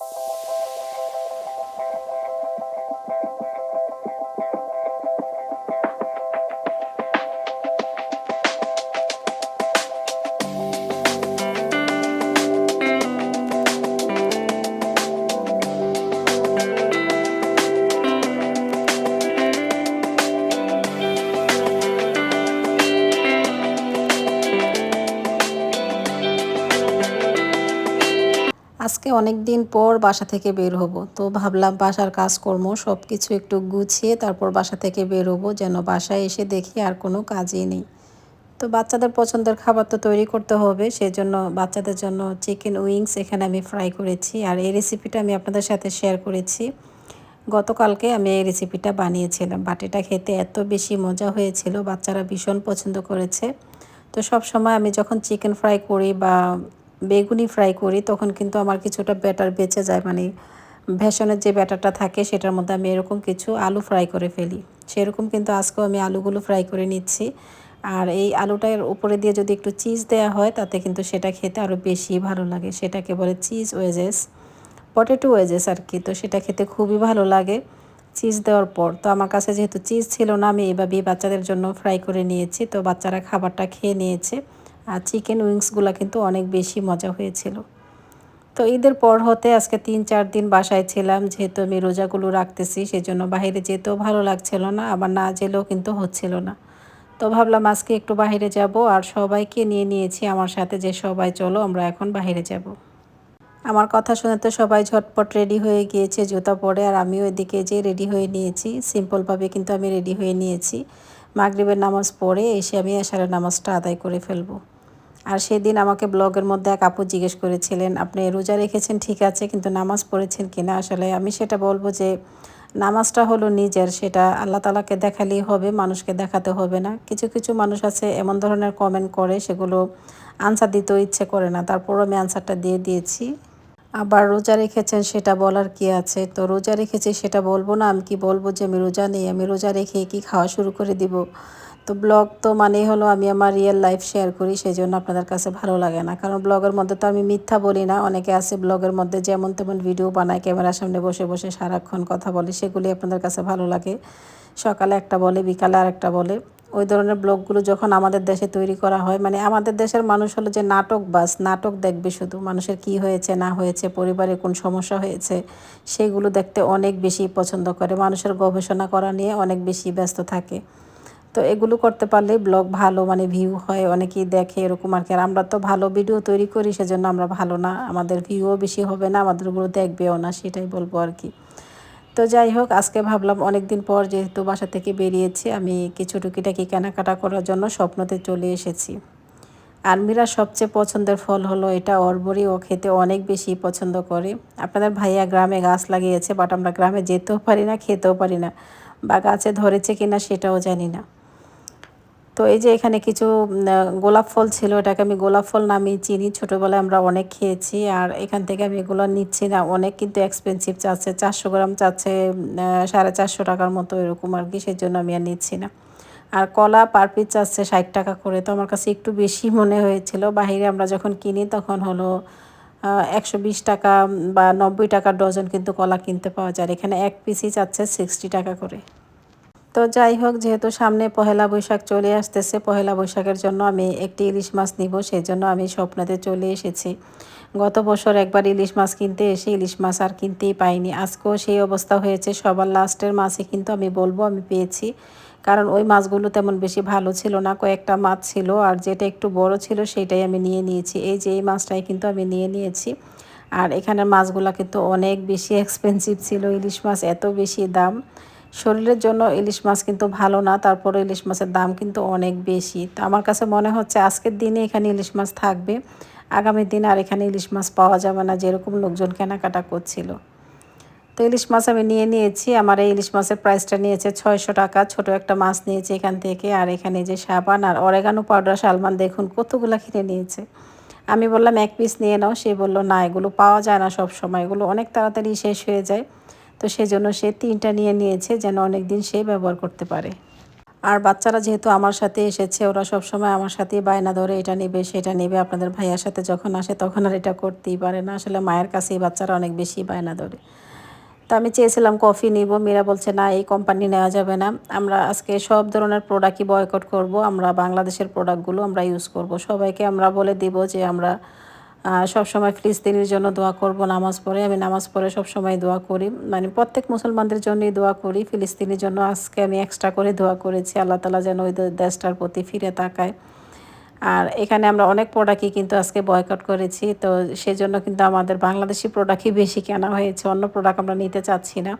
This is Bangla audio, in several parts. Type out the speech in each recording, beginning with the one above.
Thank you. অনেক দিন পর বাসা থেকে বের হব। তো ভাবলাম বাসার কাজকর্ম সব কিছু একটু গুছিয়ে তারপর বাসা থেকে বের হব, যেন বাসায় এসে দেখি আর কোনো কাজই নেই। তো বাচ্চাদের পছন্দের খাবার তো তৈরি করতে হবে, সেজন্য বাচ্চাদের জন্য চিকেন উইংস এখানে আমি ফ্রাই করেছি। আর এই রেসিপিটা আমি আপনাদের সাথে শেয়ার করেছি। গতকালকে আমি এই রেসিপিটা বানিয়েছিলাম। বাটিটা খেতে এত বেশি মজা হয়েছিল, বাচ্চারা ভীষণ পছন্দ করেছে। তো সব সময় আমি যখন চিকেন ফ্রাই করি বা বেগুনি ফ্রাই করি, তখন কিন্তু আমার কিছুটা ব্যাটার বেঁচে যায়। মানে ভেষণের যে ব্যাটারটা থাকে, সেটার মধ্যে আমি এরকম কিছু আলু ফ্রাই করে ফেলি। সেরকম কিন্তু আজকেও আমি আলুগুলো ফ্রাই করে নিচ্ছি। আর এই আলুটার উপরে দিয়ে যদি একটু চিজ দেওয়া হয়, তাতে কিন্তু সেটা খেতে আরও বেশি ভালো লাগে। সেটাকে বলে চিজ ওয়েজেস পটেটো ওয়েজেস আর কি। তো সেটা খেতে খুবই ভালো লাগে চিজ দেওয়ার পর। তো আমার কাছে যেহেতু চিজ ছিল না, আমি এভাবেই বাচ্চাদের জন্য ফ্রাই করে নিয়েছি। তো বাচ্চারা খাবারটা খেয়ে নিয়েছে। আর চিকেন উইংসগুলো কিন্তু অনেক বেশি মজা হয়েছিল। তো ঈদের পর হতে আজকে তিন চার দিন বাসায় ছিলাম, যেহেতু আমি রোজাগুলো রাখতেছি, সেজন্য বাইরে যেতেও ভালো লাগছিল না, আবার না যেলেও কিন্তু হচ্ছিল না। তো ভাবলাম আজকে একটু বাইরে যাব, আর সবাইকে নিয়ে নিয়েছি, আমার সাথে যে সবাই, চলো আমরা এখন বাইরে যাব। আমার কথা শুনে তো সবাই ঝটপট রেডি হয়ে গিয়েছে, জুতা পরে, আর আমিও এদিকে যে রেডি হয়ে নিয়েছি সিম্পলভাবে কিন্তু আমি রেডি হয়ে নিয়েছি। মাগরিবের নামাজ পড়ে এসে আমি এশারের নামাজটা আদায় করে ফেলব। আর সেদিন আমাকে ব্লগের মধ্যে এক আপু জিজ্ঞেস করেছিলেন, আপনি রোজা রেখেছেন? ঠিক আছে, কিন্তু নামাজ পড়েছেন কিনা? আসলে আমি সেটা বলব যে, নামাজটা হলো নিজের, সেটা আল্লাহ তালাকে দেখালেই হবে, মানুষকে দেখাতে হবে না। কিছু কিছু মানুষ আছে এমন ধরনের কমেন্ট করে, সেগুলো আনসার দিতেও ইচ্ছে করে না। তারপরও আমি আনসারটা দিয়ে দিয়েছি। আবার রোজা রেখেছেন, সেটা বলার কি আছে? তো রোজা রেখেছি, সেটা বলব না। আমি কি বলব যে, আমি রোজা নেই, আমি রোজা রেখে কি খাওয়া শুরু করে দিব? তো ব্লগ তো মানেই হলো আমি আমার রিয়েল লাইফ শেয়ার করি সেই জন্য আপনাদের কাছে ভালো লাগে না। কারণ ব্লগের মধ্যে তো আমি মিথ্যা বলি না, অনেকে আছে ব্লগের মধ্যে যেমন তেমন ভিডিও বানায়, ক্যামেরার সামনে বসে বসে সারাক্ষণ কথা বলে, সেগুলি আপনাদের কাছে ভালো লাগে। সকালে একটা বলে, বিকালে আর একটা বলে। ওই ধরনের ব্লগগুলো যখন আমাদের দেশে তৈরি করা হয় মানে আমাদের দেশের মানুষ হলো যে নাটক বাস, নাটক দেখবে শুধু, মানুষের কি হয়েছে, না হয়েছে, পরিবারে কোন সমস্যা হয়েছে, সেগুলো দেখতে অনেক বেশি পছন্দ করে। মানুষের গবেষণা করা নিয়ে অনেক বেশি ব্যস্ত থাকে। তো এগুলো করতে পারলে ব্লগ ভালো মানে ভিউ হয়, অনেকেই দেখে এরকম আর কি। আর আমরা তো ভালো ভিডিও তৈরি করি, সেজন্য আমরা ভালো না। আমাদের ভিউও বেশি হবে না আমাদেরগুলো দেখবেও না, সেটাই বলব আর কি। তো যাই হোক, আজকে ভাবলাম অনেক দিন পর যেহেতু বাসা থেকে বেরিয়েছি, আমি কিছু টুকিটাকি কেনাকাটা করার জন্য স্বপ্নতে চলে এসেছি। আলমিরা সবচেয়ে পছন্দের ফল হলো এটা, অরবরি। ও খেতে অনেক বেশি পছন্দ করে। আপনাদের ভাইয়া গ্রামে গাছ লাগিয়েছে বাট আমরা গ্রামে যেতেও পারি না, খেতেও পারি না, বা গাছে ধরেছে কিনা সেটাও জানি না। তো এই যে এখানে কিছু গোলাপ ফল ছিল, এটাকে আমি গোলাপ ফল নামই চিনি। ছোটোবেলায় আমরা অনেক খেয়েছি আর এখান থেকে আমি এগুলো নিচ্ছি না। অনেক কিন্তু এক্সপেন্সিভ চাচ্ছে, চারশো গ্রাম চাচ্ছে সাড়ে চারশো টাকার মতো এরকম আর কি সেই জন্য আমি আর নিচ্ছি না। আর কলা পার পিস চাচ্ছে ষাট টাকা করে, তো আমার কাছে একটু বেশি মনে হয়েছিল। বাহিরে আমরা যখন কিনি তখন হলো একশো বিশ টাকা বা নব্বই টাকার ডজন কিন্তু কলা কিনতে পাওয়া যায়। এখানে এক পিসই চাচ্ছে সিক্সটি টাকা করে। তো যাই হোক, যেহেতু সামনে পহেলা বৈশাখ চলে আসতেছে, পহেলা বৈশাখের জন্য আমি একটি ইলিশ মাছ নিব, সেই জন্য আমি স্বপ্নতে চলে এসেছি। গত বছর একবার ইলিশ মাছ কিনতে এসে ইলিশ মাছ আর কিনতেই পাইনি। আজকেও সেই অবস্থা হয়েছে, সবার লাস্টের মাছই কিন্তু আমি বলব আমি পেয়েছি। কারণ ওই মাছগুলো তেমন বেশি ভালো ছিল না, কয়েকটা মাছ ছিল আর যেটা একটু বড় ছিল সেটাই আমি নিয়ে নিয়েছি। এই যে এই মাছটাই কিন্তু আমি নিয়ে নিয়েছি। আর এখানের মাছগুলো কিন্তু অনেক বেশি এক্সপেন্সিভ ছিল ইলিশ মাছ, এত বেশি দাম। শরীরের জন্য ইলিশ মাছ কিন্তু ভালো না তারপরে ইলিশ মাছের দাম কিন্তু অনেক বেশি। তো আমার কাছে মনে হচ্ছে আজকের দিনে এখানে ইলিশ মাছ থাকবে, আগামী দিন আর এখানে ইলিশ মাছ পাওয়া যাবে না যেরকম লোকজন কেনাকাটা করছিল। তো ইলিশ মাছ আমি নিয়ে নিয়েছি, আমার এই ইলিশ মাছের প্রাইসটা নিয়েছে ছয়শো টাকা, ছোট একটা মাছ নিয়েছি এখান থেকে, আর এখানে যে সাবান আর অরেগানো পাউডার সালমান দেখুন কতগুলো কিনে নিয়েছে। আমি বললাম, এক পিস নিয়ে নাও, সে বলল, না, এগুলো পাওয়া যায় না সব সময় এগুলো অনেক তাড়াতাড়ি শেষ হয়ে যায়। তো সেজন্য সে তিনটা নিয়ে নিয়েছে যেন অনেক দিন সে ব্যবহার করতে পারে। আর বাচ্চারা যেহেতু আমার সাথে এসেছে, ওরা সব সময় আমার সাথেই বায়না ধরে, এটা নেবে, সেটা নেবে। আপনাদের ভাইয়ার সাথে যখন আসে তখন আর এটা করতেই পারে না। আসলে মায়ের কাছেই বাচ্চারা অনেক বেশি বায়না ধরে। তো আমি চেয়েছিলাম কফি নিব। মীরা বলছে, না, এই কোম্পানি নেওয়া যাবে না। আমরা আজকে সব ধরনের প্রোডাক্টই বয়কট করব। আমরা বাংলাদেশের প্রোডাক্টগুলো আমরা ইউজ করব। সবাইকে আমরা বলে দিব যে আমরা সব সময় ফিলিস্তিনের জন্য দোয়া করব, নামাজ পড়ে। আমি নামাজ পড়ে সব সময় দোয়া করি। মানে প্রত্যেক মুসলমানদের জন্যই দোয়া করি। ফিলিস্তিনের জন্য আজকে আমি এক্সট্রা করে দোয়া করেছি। আল্লাহ তালা যেন ওই দেশটার প্রতি ফিরে তাকায়। আর এখানে আমরা অনেক প্রোডাক্টই কিন্তু আজকে বয়কট করেছি। তো সেজন্য কিন্তু আমাদের বাংলাদেশি প্রোডাক্টই বেশি কেনা হয়েছে। অন্য প্রোডাক্ট আমরা নিতে চাচ্ছি না।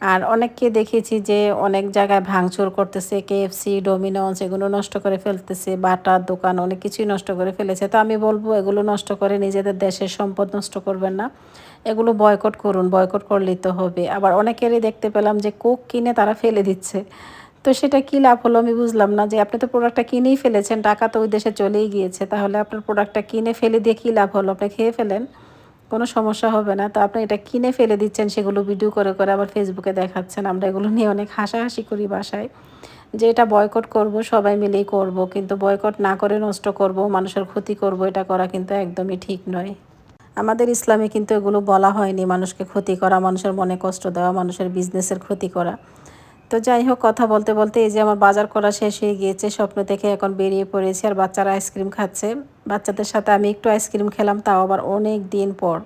আর অনেককে দেখেছি যে অনেক জায়গায় ভাঙচুর করতেছে কেএফসি ডোমিনোস এগুলো নষ্ট করে ফেলতেছে, বাটার দোকান অনেক কিছুই নষ্ট করে ফেলেছে। তো আমি বলব, এগুলো নষ্ট করে নিজেদের দেশের সম্পদ নষ্ট করবেন না। এগুলো বয়কট করুন বয়কট করলেই তো হবে। আবার অনেকেরই দেখতে পেলাম যে কোক কিনে তারা ফেলে দিচ্ছে। তো সেটা কী লাভ হলো আমি বুঝলাম না যে আপনি তো প্রোডাক্টটা কিনেই ফেলেছেন, টাকা তো ওই দেশে চলেই গিয়েছে। তাহলে আপনার প্রোডাক্টটা কিনে ফেলে দিয়ে কী লাভ হলো? আপনি খেয়ে ফেলেন। কোনো সমস্যা হবে না। তো আপনি এটা কিনে ফেলে দিচ্ছেন, সেগুলো ভিডিও করে করে আবার ফেসবুকে দেখাচ্ছেন। আমরা এগুলো নিয়ে অনেক হাসাহাসি করি বাসায়। যে এটা বয়কট করব, সবাই মিলেই করব। কিন্তু বয়কট না করে নষ্ট করব, মানুষের ক্ষতি করব, এটা করা কিন্তু একদমই ঠিক নয়। আমাদের ইসলামে কিন্তু এগুলো বলা হয়নি, মানুষকে ক্ষতি করা, মানুষের মনে কষ্ট দেওয়া, মানুষের বিজনেসের ক্ষতি করা। তো যাই হোক, কথা বলতে বলতে এই যে আমার বাজার করা শেষ হয়ে গিয়েছে, স্বপ্ন থেকে এখন বেরিয়ে পড়েছে, আর বাচ্চারা আইসক্রিম খাচ্ছে। বাচ্চাদের সাথে আমি একটু আইসক্রিম খেলাম, তাও আবার অনেক দিন পর।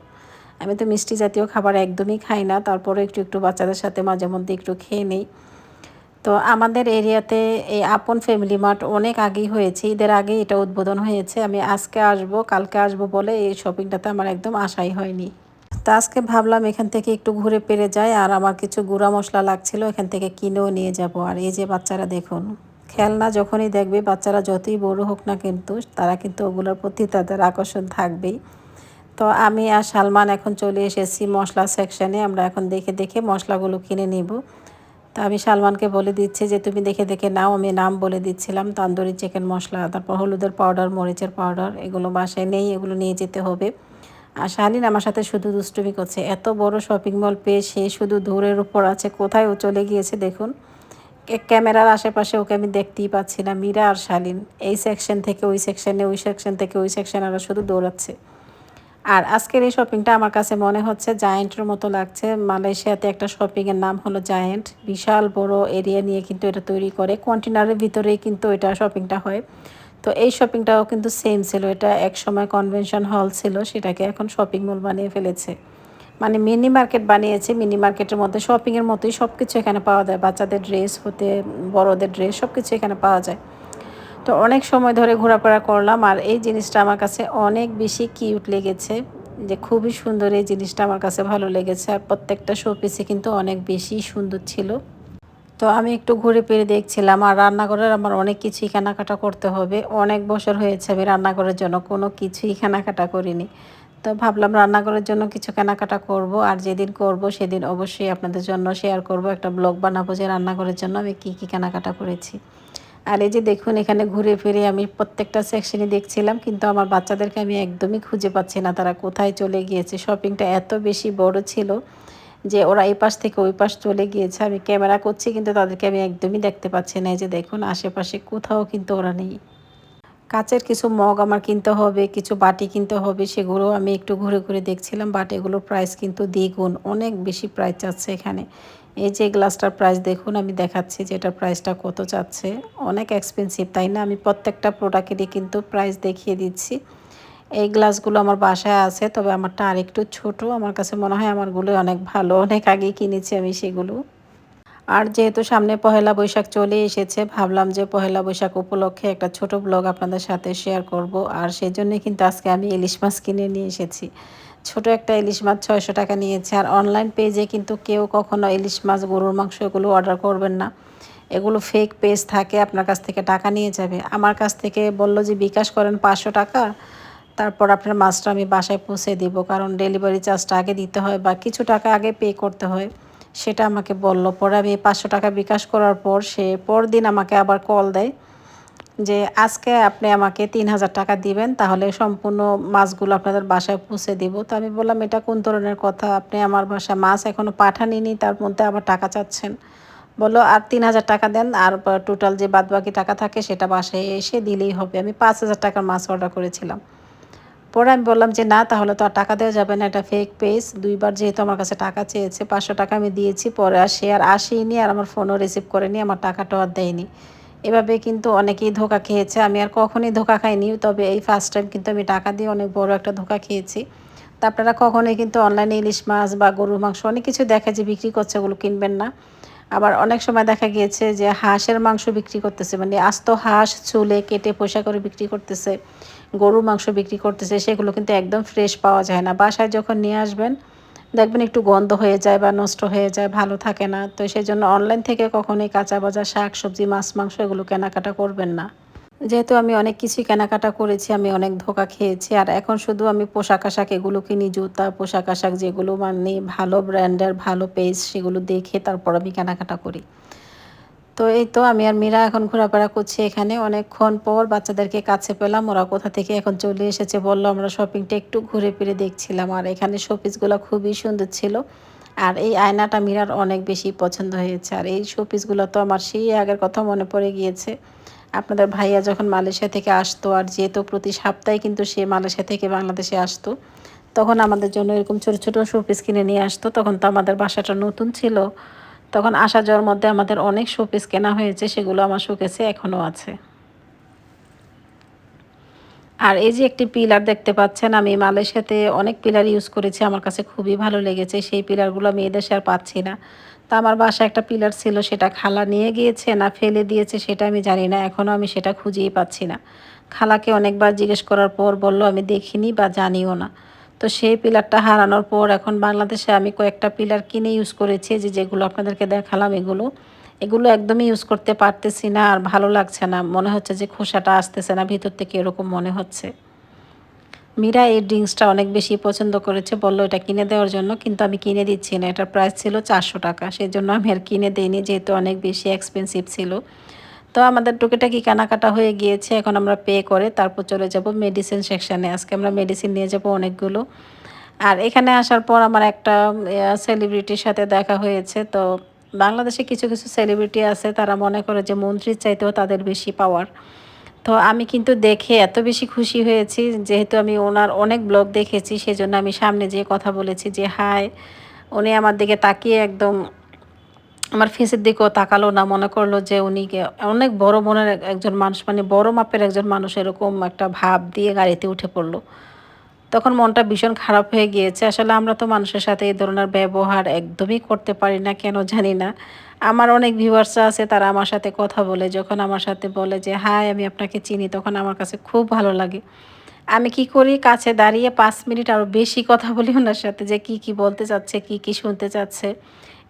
আমি তো মিষ্টি জাতীয় খাবার একদমই খাই না তারপরে একটু একটু বাচ্চাদের সাথে মাঝে মধ্যে একটু খেয়ে নিই। তো আমাদের এরিয়াতে এই আপন ফ্যামিলি মার্ট অনেক আগেই হয়েছে, ঈদের আগে এটা উদ্বোধন হয়েছে, আমি আজকে আসব, কালকে আসব বলে এই শপিংটাতে আমার একদম আশাই হয়নি। তা আজকে ভাবলাম এখান থেকে একটু ঘুরে পেরে যাই, আর আমার কিছু গুঁড়া মশলা লাগছিল, এখান থেকে কিনেও নিয়ে যাব। আর এই যে বাচ্চারা দেখুন। খেলনা যখনই দেখবে, বাচ্চারা যতই বড় হোক না কিন্তু তারা কিন্তু ওগুলোর প্রতি তাদের আকর্ষণ থাকবেই। তো আমি আর সালমান এখন চলে এসেছি মশলা সেকশানে আমরা এখন দেখে দেখে মশলাগুলো কিনে নিব। তা আমি সালমানকে বলে দিচ্ছি যে, তুমি দেখে দেখে নাও। আমি নাম বলে দিচ্ছিলাম, তান্দুরি চিকেন মশলা, তারপর হলুদের পাউডার মরিচের পাউডার এগুলো বাসায় নেই, এগুলো নিয়ে যেতে হবে। আর শালিন আমার সাথে শুধু দুষ্টুমি করছে। এত বড় শপিং মল পেয়ে সে শুধু দূরের উপর আছে, কোথায় ও চলে গিয়েছে দেখুন। ক্যামেরার আশেপাশে ওকে আমি দেখতেই পাচ্ছি না। মীরা আর শালিন, এই সেকশন থেকে ওই সেকশনে ওই সেকশন থেকে ওই সেকশনে ওরা শুধু দৌড়াচ্ছে। আর আজকের এই শপিংটা আমার কাছে মনে হচ্ছে জায়েন্টের মতো লাগছে। মালয়েশিয়াতে একটা শপিংয়ের নাম হলো জায়েন্ট। বিশাল বড় এরিয়া নিয়ে কিন্তু এটা তৈরি করে। কন্টেনারের ভিতরেই কিন্তু এটা শপিংটা হয়। তো এই শপিংটাও কিন্তু সেম ছিল। এটা এক সময় কনভেনশন হল ছিল, সেটাকে এখন শপিং মল বানিয়ে ফেলেছে। মানে মিনি মার্কেট বানিয়েছে মিনি মার্কেটের মধ্যে শপিংয়ের মতোই সব কিছু এখানে পাওয়া যায়। বাচ্চাদের ড্রেস হতে, বড়দের ড্রেস সব কিছু এখানে পাওয়া যায়। তো অনেক সময় ধরে ঘোরাফেরা করলাম আর এই জিনিসটা আমার কাছে অনেক বেশি কিউট লেগেছে, যে খুবই সুন্দর এই জিনিসটা আমার কাছে ভালো লেগেছে আর প্রত্যেকটা শোপিসে কিন্তু অনেক বেশি সুন্দর ছিল। তো আমি একটু ঘুরে ফিরে দেখছিলাম আর রান্নাঘরের আমার অনেক কিছুই কেনাকাটা করতে হবে। অনেক বছর হয়েছে আমি রান্নাঘরের জন্য কোনো কিছুই কেনাকাটা করিনি। তো ভাবলাম রান্নাঘরের জন্য কিছু কেনাকাটা করব আর যেদিন করব সেদিন অবশ্যই আপনাদের জন্য শেয়ার করব একটা ব্লগ বানাবো যে রান্নাঘরের জন্য আমি কী কী কেনাকাটা করেছি। আর এই যে দেখুন এখানে ঘুরে ফিরে আমি প্রত্যেকটা সেকশনে দেখছিলাম কিন্তু আমার বাচ্চাদেরকে আমি একদমই খুঁজে পাচ্ছি না তারা কোথায় চলে গিয়েছে। শপিংটা এত বেশি বড় ছিল যে ওরা এই পাশ থেকে ওই পাশ চলে গিয়েছে। আমি ক্যামেরা করছি কিন্তু তাদেরকে আমি একদমই দেখতে পাচ্ছি না। এই যে দেখুন আশেপাশে কোথাও কিন্তু ওরা নেই। কাচের কিছু মগ আমার কিনতে হবে, কিছু বাটি কিনতে হবে, সেগুলো আমি একটু ঘুরে ঘুরে দেখছিলাম। বাট এগুলোর প্রাইস কিন্তু দ্বিগুণ, অনেক বেশি প্রাইস চাচ্ছে এখানে। এই যে গ্লাসটার প্রাইস দেখুন, আমি দেখাচ্ছি যে এটার প্রাইসটা কত চাচ্ছে অনেক এক্সপেন্সিভ তাই না? আমি প্রত্যেকটা প্রোডাক্টেরই কিন্তু প্রাইস দেখিয়ে দিচ্ছি। এই গ্লাসগুলো আমার বাসায় আছে, তবে আমারটা আরেকটু ছোট। আমার কাছে মনে হয় আমারগুলো অনেক ভালো। অনেক আগেই কিনেছি আমি সেগুলো। আর যেহেতু সামনে পহেলা বৈশাখ চলে এসেছে, ভাবলাম যে পহেলা বৈশাখ উপলক্ষে একটা ছোট ব্লগ আপনাদের সাথে শেয়ার করব। আর সেই জন্য কিন্তু আজকে আমি ইলিশ মাছ কিনে নিয়ে এসেছি। ছোট একটা ইলিশ মাছ ছয়শো টাকা নিয়েছে। আর অনলাইন পেজে কিন্তু কেউ কখনো ইলিশ মাছ, গরুর মাংস এগুলো অর্ডার করবেন না। এগুলো ফেক পেজ থাকে, আপনার কাছ থেকে টাকা নিয়ে যাবে। আমার কাছ থেকে বলল যে, বিকাশ করেন পাঁচশো টাকা, তারপর আপনার মাছটা আমি বাসায় পৌঁছে দিব। কারণ ডেলিভারি চার্জটা আগে দিতে হয় বা কিছু টাকা আগে পে করতে হয়। সেটা আমাকে বলল। পরে আমি পাঁচশো টাকা বিকাশ করার পর সে পরদিন আমাকে আবার কল দেয় যে, আজকে আপনি আমাকে তিন হাজার টাকা দিবেন, তাহলে সম্পূর্ণ মাছগুলো আপনাদের বাসায় পৌঁছে দিব। তো আমি বললাম, এটা কোন ধরনের কথা? আপনি আমার বাসায় মাছ এখনও পাঠানিনি, তার মধ্যে আবার টাকা চাচ্ছেন। বলল, আর তিন হাজার টাকা দেন, আর টোটাল যে বাদবাকি টাকা থাকে, সেটা বাসায় এসে দিলেই হবে। আমি পাঁচ হাজার টাকার মাছ অর্ডার করেছিলাম। পরে আমি বললাম যে, না, তাহলে তো আর টাকা দেওয়া যাবে না, এটা ফেক পেজ দুইবার যেহেতু আমার কাছে টাকা চেয়েছে, পাঁচশো টাকা আমি দিয়েছি, পরে আর সে আর আসেইনি আর আমার ফোনও রিসিভ করেনি, আমার টাকাটাও আর দেয়নি। এভাবে কিন্তু অনেকেই ধোকা খেয়েছে। আমি আর কখনই ধোকা খাইনি, তবে এই ফার্স্ট টাইম কিন্তু আমি টাকা দিয়ে অনেক বড় একটা ধোকা খেয়েছি। তা আপনারা কখনোই কিন্তু অনলাইনে ইলিশ মাছ বা গরুর মাংস অনেক কিছু দেখা যে বিক্রি করছে ওগুলো কিনবেন না। আবার অনেক সময় দেখা গিয়েছে যে, হাঁসের মাংস বিক্রি করতেছে মানে আস্ত হাঁস চুলে কেটে পয়সা করে বিক্রি করতেছে। গরুর মাংস বিক্রি করতেছে, সেগুলো কিন্তু একদম ফ্রেশ পাওয়া যায় না। বাসায় যখন নিয়ে আসবেন, দেখবেন একটু গন্ধ হয়ে যায় বা নষ্ট হয়ে যায়, ভালো থাকে না। তো সেই জন্য অনলাইন থেকে কখনোই কাঁচা বাজার, শাক, সবজি, মাছ, মাংস এগুলো কেনাকাটা করবেন না। যেহেতু আমি অনেক কিছুই কেনাকাটা করেছি, আমি অনেক ধোকা খেয়েছি, আর এখন শুধু আমি পোশাক আশাক এগুলো কিনি, জুতা, পোশাক আশাক যেগুলো মানে ভালো ব্র্যান্ডের ভালো পেজ সেগুলো দেখে তারপর আমি কেনাকাটা করি। তো এই তো আমি আর মীরা এখন ঘোরাফেরা করছি এখানে। অনেকক্ষণ পর বাচ্চাদেরকে কাছে পেলাম, ওরা কোথা থেকে এখন চলে এসেছে বলল। আমরা শপিংটা একটু ঘুরে ফিরে দেখছিলাম। আর এখানে শোপিসগুলো খুবই সুন্দর ছিল। আর এই আয়নাটা মীরার অনেক বেশি পছন্দ হয়েছে। আর এই শোপিসগুলো তো আমার সেই আগের কথা মনে পড়ে গিয়েছে। আপনাদের ভাইয়া যখন মালয়েশিয়া থেকে আসতো, আর যেহেতু প্রতি সপ্তাহে কিন্তু সে মালয়েশিয়া থেকে বাংলাদেশে আসতো, তখন আমাদের জন্য এরকম ছোটো ছোটো শোপিস কিনে নিয়ে আসতো। তখন তো আমাদের বাসাটা নতুন ছিল। তখন আসা যাওয়ার মধ্যে আমাদের অনেক শোপিস কেনা হয়েছে, সেগুলো আমার শোকেছে এখনও আছে। আর এই যে একটি পিলার দেখতে পাচ্ছেন, আমি মালয়েশিয়াতে অনেক পিলার ইউজ করেছি, আমার কাছে খুবই ভালো লেগেছে, সেই পিলারগুলো আমি এদেশে আর পাচ্ছি না। তা আমার বাসায় একটা পিলার ছিল, সেটা খালা নিয়ে গিয়েছে, না ফেলে দিয়েছে, সেটা আমি জানি না এখনও আমি সেটা খুঁজেই পাচ্ছি না। খালাকে অনেকবার জিজ্ঞেস করার পর বলল, আমি দেখিনি বা জানিও না। তো সেই পিলারটা হারানোর পর এখন বাংলাদেশে আমি কয়েকটা পিলার কিনে ইউজ করেছি যে যেগুলো আপনাদেরকে দেখালাম এগুলো। এগুলো একদমই ইউজ করতে পারতেছি না আর ভালো লাগছে না। মনে হচ্ছে যে খোসাটা আসতেছে না, ভিতর থেকে এরকম মনে হচ্ছে। মীরা এই ড্রিঙ্কসটা অনেক বেশি পছন্দ করেছে, বলল এটা কিনে দেওয়ার জন্য, কিন্তু আমি কিনে দিচ্ছি না। এটার প্রাইস ছিল চারশো টাকা সেই জন্য আমি আর কিনে দিইনি, যেহেতু অনেক বেশি এক্সপেন্সিভ ছিল। তো আমাদের টুকিটাকি কেনাকাটা হয়ে গিয়েছে, এখন আমরা পে করে তারপর চলে যাব মেডিসিন সেকশানে আজকে আমরা মেডিসিন নিয়ে যাব অনেকগুলো। আর এখানে আসার পর আমার একটা সেলিব্রিটির সাথে দেখা হয়েছে। তো বাংলাদেশে কিছু কিছু সেলিব্রিটি আছে, তারা মনে করে যে মন্ত্রীর চাইতেও তাদের বেশি পাওয়ার তো আমি কিন্তু দেখে এত বেশি খুশি হয়েছি, যেহেতু আমি ওনার অনেক ব্লগ দেখেছি, সেজন্য আমি সামনে যেয়ে কথা বলেছি যে হাই উনি আমার দিকে তাকিয়ে একদম আমার ফেসের দিকেও তাকালো না, মনে করল যে উনি অনেক বড় মনের একজন মানুষ মানে বড় মাপের একজন মানুষ এরকম একটা ভাব দিয়ে গাড়িতে উঠে পড়ল। তখন মনটা ভীষণ খারাপ হয়ে গিয়েছে। আসলে আমরা তো মানুষের সাথে এই ধরনের ব্যবহার একদমই করতে পারি না, কেন জানি না। আমার অনেক ভিউয়ার্স আছে, তারা আমার সাথে কথা বলে। যখন আমার সাথে বলে যে, হাই, আমি আপনাকে চিনি, তখন আমার কাছে খুব ভালো লাগে। আমি কি করি? কাছে দাঁড়িয়ে পাঁচ মিনিট আরও বেশি কথা বলি ওনার সাথে যে কি কি বলতে চাচ্ছে, কি কি শুনতে চাচ্ছে।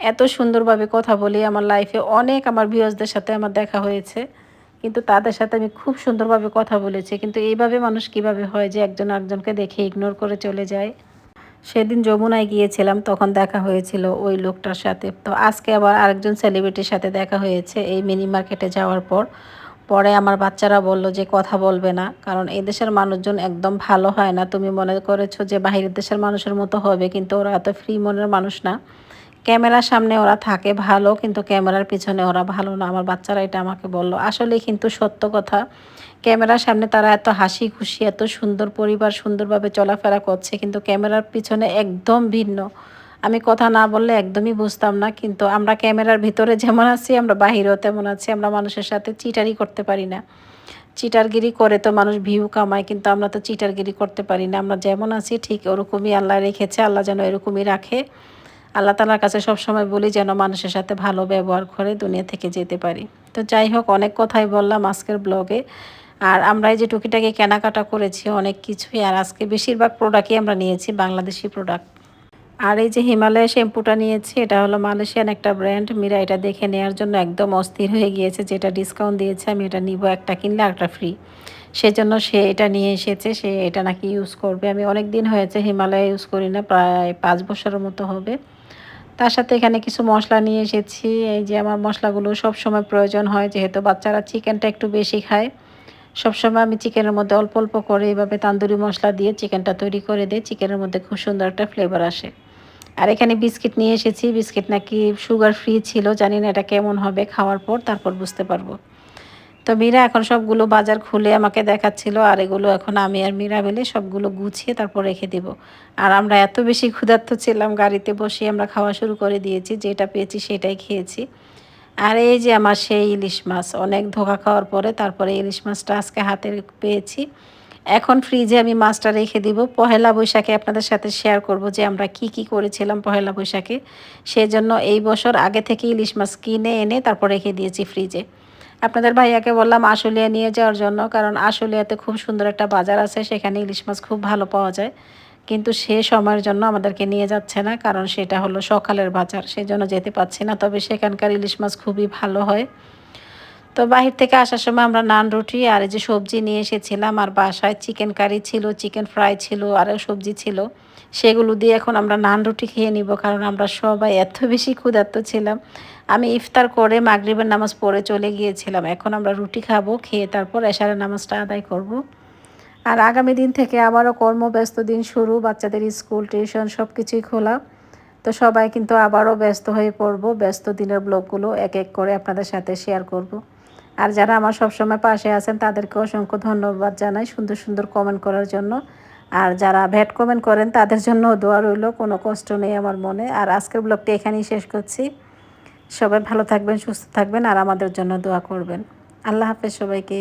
এত সুন্দরভাবে কথা বলি, আমার লাইফে অনেক আমার ভিউয়ার্সদের সাথে আমার দেখা হয়েছে। কিন্তু তাদের সাথে আমি খুব সুন্দরভাবে কথা বলেছি। কিন্তু এইভাবে মানুষ কীভাবে হয় যে একজন একজনকে দেখে ইগনোর করে চলে যায়? সেদিন যমুনায় গিয়েছিলাম, তখন দেখা হয়েছিল ওই লোকটার সাথে। তো আজকে আবার আরেকজন সেলিব্রিটির সাথে দেখা হয়েছে এই মিনি মার্কেটে যাওয়ার পর। পরে আমার বাচ্চারা বলল যে কথা বলবে না, কারণ এই দেশের মানুষজন একদম ভালো হয় না। তুমি মনে করেছ যে বাহিরের দেশের মানুষের মতো হবে, কিন্তু ওরা এত ফ্রি মনের মানুষ না। ক্যামেরার সামনে ওরা থাকে ভালো, কিন্তু ক্যামেরার পিছনে ওরা ভালো না। আমার বাচ্চারা এটা আমাকে বলল। আসলে কিন্তু সত্য কথা, ক্যামেরার সামনে তারা এত হাসি খুশি, এত সুন্দর পরিবার, সুন্দরভাবে চলাফেরা করছে, কিন্তু ক্যামেরার পিছনে একদম ভিন্ন। আমি কথা না বললে একদমই বুঝতাম না, কিন্তু আমরা ক্যামেরার ভিতরে যেমন আছি, আমরা বাহিরেও তেমন আছি, আমরা মানুষের সাথে চিটারি করতে পারি না। চিটারগিরি করে তো মানুষ ভিউ কামায়, কিন্তু আমরা তো চিটারগিরি করতে পারি না। আমরা যেমন আছি, ঠিক ওরকমই আল্লাহ রেখেছে, আল্লাহ যেন এরকমই রাখে। আল্লাহ তালার কাছে সবসময় বলি যেন মানুষের সাথে ভালো ব্যবহার করে দুনিয়া থেকে যেতে পারি। তো যাই হোক, অনেক কথাই বললাম আজকের ব্লগে আর আমরা এই যে টুকিটাকে কেনাকাটা করেছি, অনেক কিছুই। আর আজকে বেশিরভাগ প্রোডাক্টই আমরা নিয়েছি বাংলাদেশি প্রোডাক্ট আর এই যে হিমালয় শ্যাম্পুটা নিয়েছি, এটা হলো মালয়েশিয়ান একটা ব্র্যান্ড মীরা এটা দেখে নেওয়ার জন্য একদম অস্থির হয়ে গিয়েছে। যেটা ডিসকাউন্ট দিয়েছে, আমি এটা নিব, একটা কিনলে একটা ফ্রি সেজন্য সে এটা নিয়ে এসেছে, সে এটা নাকি ইউজ করবে। আমি অনেক দিন হয়েছে হিমালয় ইউজ করি না, প্রায় পাঁচ বছরের মতো হবে। তার সাথে এখানে কিছু মশলা নিয়ে এসেছি। এই যে আমার মশলাগুলো সব সময় প্রয়োজন হয়, যেহেতু বাচ্চারা চিকেনটা একটু বেশি খায়। সবসময় আমি চিকেনের মধ্যে অল্প অল্প করে এভাবে তান্দুরি মশলা দিয়ে চিকেনটা তৈরি করে দিই। চিকেনের মধ্যে খুব সুন্দর একটা ফ্লেভার আসে। আর এখানে বিস্কিট নিয়ে এসেছি। বিস্কিট নাকি সুগার ফ্রি ছিল, জানি না এটা কেমন হবে খাওয়ার পর, তারপর বুঝতে পারব। তো মীরা এখন সবগুলো বাজার খুলে আমাকে দেখাচ্ছিল, আর এগুলো এখন আমি আর মীরা মিলে সবগুলো গুছিয়ে তারপর রেখে দিব। আর আমরা এত বেশি ক্ষুধার্ত ছিলাম, গাড়িতে বসে আমরা খাওয়া শুরু করে দিয়েছি, যেটা পেয়েছি সেটাই খেয়েছি। আর এই যে আমার সেই ইলিশ মাছ, অনেক ধোকা খাওয়ার পরে তারপরে ইলিশ মাছটা আজকে হাতে পেয়েছি। এখন ফ্রিজে আমি মাছটা রেখে দিব। পহেলা বৈশাখে আপনাদের সাথে শেয়ার করব যে আমরা কি কি করেছিলাম পহেলা বৈশাখে। সেই জন্য এই বছর আগে থেকে ইলিশ মাছ কিনে এনে তারপর রেখে দিয়েছি ফ্রিজে আপনাদের ভাইয়াকে বললাম আশুলিয়া নিয়ে যাওয়ার জন্য, কারণ আশুলিয়াতে খুব সুন্দর একটা বাজার আছে, সেখানে ইলিশ মাছ খুব ভালো পাওয়া যায়। কিন্তু সে সময়ের জন্য আমাদেরকে নিয়ে যাচ্ছে না, কারণ সেটা হলো সকালের বাজার সেই জন্য যেতে পারছি না। তবে সেখানকার ইলিশ মাছ খুবই ভালো হয়। তো বাহির থেকে আসার সময় আমরা নান রুটি আর এই যে সবজি নিয়ে এসেছিলাম, আর বাসায় চিকেন কারি ছিল, চিকেন ফ্রাই ছিল, আরও সবজি ছিল। সেগুলো দিয়ে এখন আমরা নান রুটি খেয়ে নিব, কারণ আমরা সবাই এত বেশি ক্ষুধার্ত ছিলাম। আমি ইফতার করে মাগরিবের নামাজ পড়ে চলে গিয়েছিলাম। এখন আমরা রুটি খাব, খেয়ে তারপর এশারের নামাজটা আদায় করব। আর আগামী দিন থেকে আবারও কর্মব্যস্ত দিন শুরু, বাচ্চাদের স্কুল, টিউশন সব কিছুই খোলা। তো সবাই কিন্তু আবারও ব্যস্ত হয়ে পড়ব। ব্যস্ত দিনের ব্লগগুলো এক এক করে আপনাদের সাথে শেয়ার করব। আর যারা আমার সবসময় পাশে আছেন, তাদেরকে অসংখ্য ধন্যবাদ জানাই সুন্দর সুন্দর কমেন্ট করার জন্য। আর যারা ভ্যাট কমেন্ট করেন, তাদের জন্য দোয়া রইল, কোনো কষ্ট নেই আমার মনে। আর আজকের ব্লগটি এখানেই শেষ করছি। সবাই ভালো থাকবেন, সুস্থ থাকবেন, আর আমাদের জন্য দোয়া করবেন। আল্লাহ হাফেজ সবাইকে।